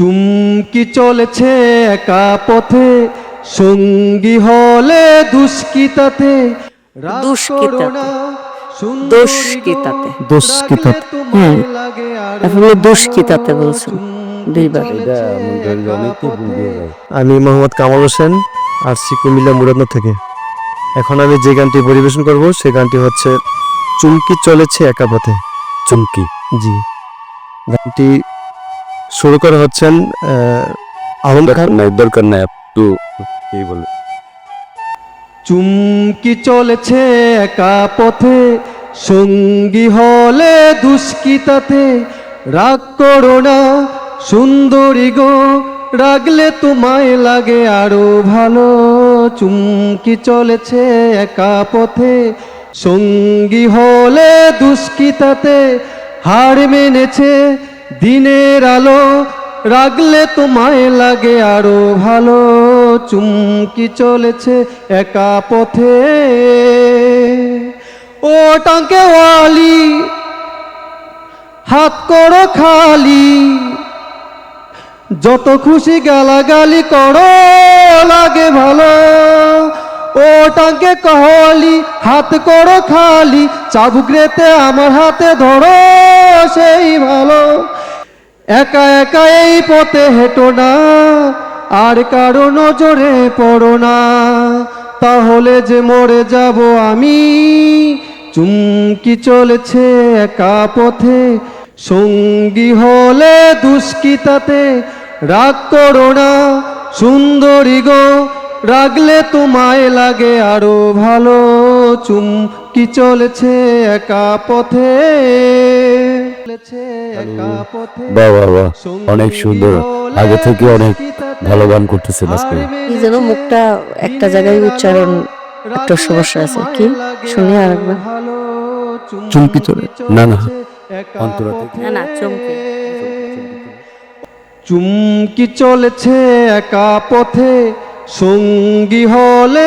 চুমকি চলেছে একা পথে সঙ্গী হলে দুষ্কিতাতে দুষ্কৃতাতে। দুষ্কৃতাতে। আরও বলছেন। দুইবার। আমি মোহাম্মদ কামাল হোসেন আসছি কুমিল্লা মুরাদনগর থেকে এখন আমি যে গানটি পরিবেশন করব সে গানটি হচ্ছে চুমকি চলেছে একা পথে চুমকি জি গানটি শুরু করা হচ্ছেন আহ, আলম খান। নাই দরকার নাই একটু কি বলে। চুমকি চলেছে একা পথে সঙ্গী হলে দুষ্কিতাতে রাগ করো না সুন্দরী গো রাগলে তোমায় লাগে আরও ভালো। চুমকি চলেছে একা পথে সঙ্গী হলে দুষ্কিতাতে হার মেনেছে দিনের আলো রাগলে তোমায় লাগে আরও ভালো। চুমকি চলেছে একা পথে। ও টাঙ্কে ওয়ালি, হাত করো খালি। যত খুশি গালাগালি করো, লাগে ভালো। ও টাঙ্কে কহলি, হাত করো খালি। চাবুক রেতে আমার হাতে ধরো, সেই ভালো। একা একা এই পথে হেঁটো না, আর কারও নজরে পড়ো না। তাহলে যে মরে যাব আমি, চুমকি চলেছে একা পথে। সঙ্গী হলে দুষ্কিতাতে রাগ করো না। সুন্দরী গো, রাগলে তোমায় লাগে আরও ভালো। চুমকি চলেছে একা পথে। বাহ বাহ বাহ। অনেক সুন্দর। আগে থেকে অনেক ভালো গান করতেছেন আজকে। যেন মুখটা একটা জায়গায় উচ্চারণ একটা সমস্যা আছে। কি? শুনি আরেকবার চুমকি চলে না, না, অন্তরা থেকে। না না চমকে চুমকি চলেছে একা পথে। সঙ্গী হলে